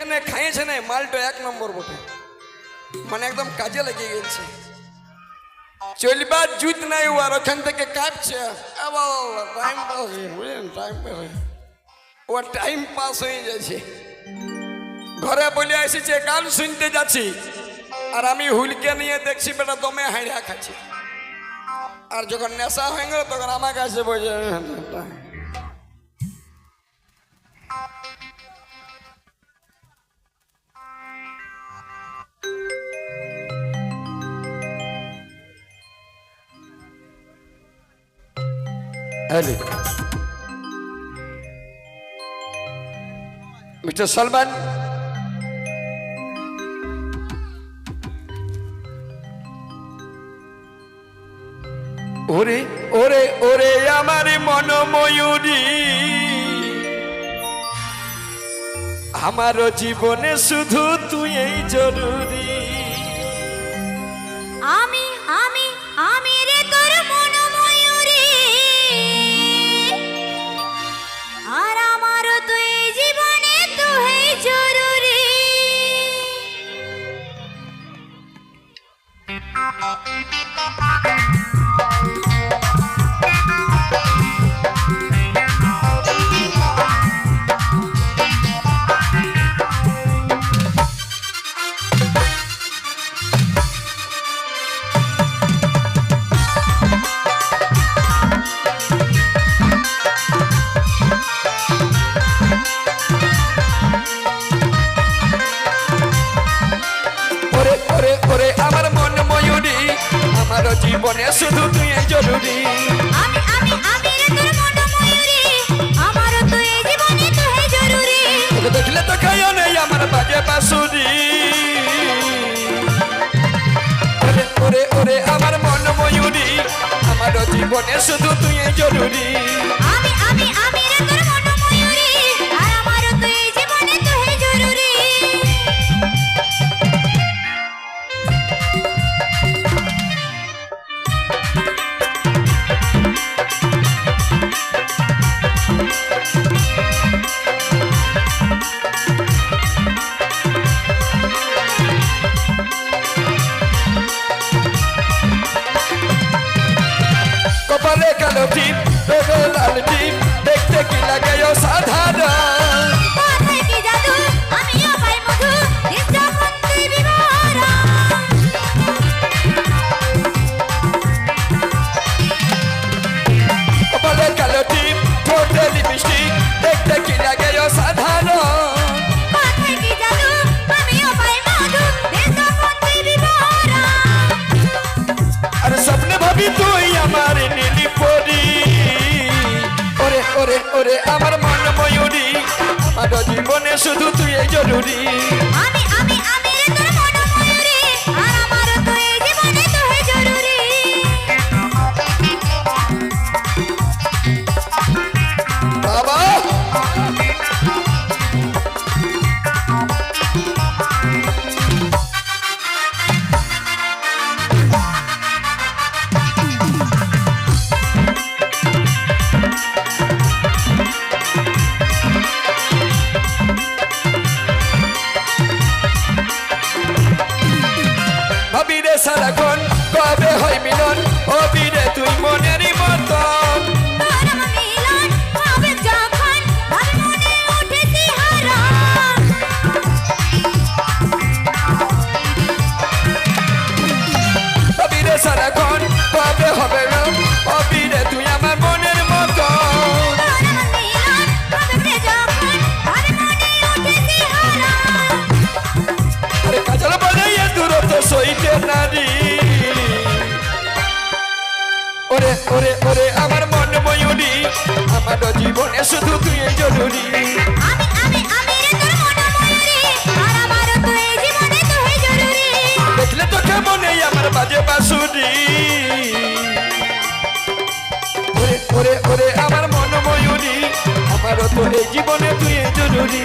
এখানে খাইয়েছে না মালটা এক নম্বর বটে। মানে একদম কাজে লেগে গেছে। চলবার জুত নাই আর ওখান থেকে কাঁপছে। টাইম টাইম পাস ও টাইম পাস হয়ে। যাচ্ছে ঘরে বলে এসেছে, গান শুনতে যাচ্ছি। আর আমি হুলকে নিয়ে দেখছি, বেটা দমে হাইড়া খাচ্ছি। আর যখন নেশা হয়ে গেল, তখন আমার কাছে বলছে হ্যালো মিস্টার সলমান ওরে ওরে ওরে আমার মন ময়ূরী আমার জীবনে শুধু তুই জরুরি শুধু তুই জরুরি। আমি আমি আমি রে তোর মন ময়ূরী আমারও এই জীবনে তুই জরুরি। তোকে দেখলে তো খাইও নেই আমার বাজে বাসুরি। ওরে ওরে ওরে আমার মন ময়ূরী আমার জীবনে শুধু তুই জরুরি। কপালে কালো টিপ বেগে লাল টিপ দেখতে কি লাগে সাধারণ ওরে আমার মন ময়ূরী। আর জীবনে শুধু তুই জরুরি। আমি আমি। ভাবি রে সারাক্ষণ কবে হয় মিলন? অবিরে তুই মনেরই মতন। ওরে ওরে আমার মন ময়ূরী আমার জীবনে শুধু তুই এই জরুরি। দেখলে তো কেমন আমার বাজে বাসুরি ওরে ওরে ওরে আমার মন ময়ূরী আমারও তো এই জীবনে তুই জরুরি।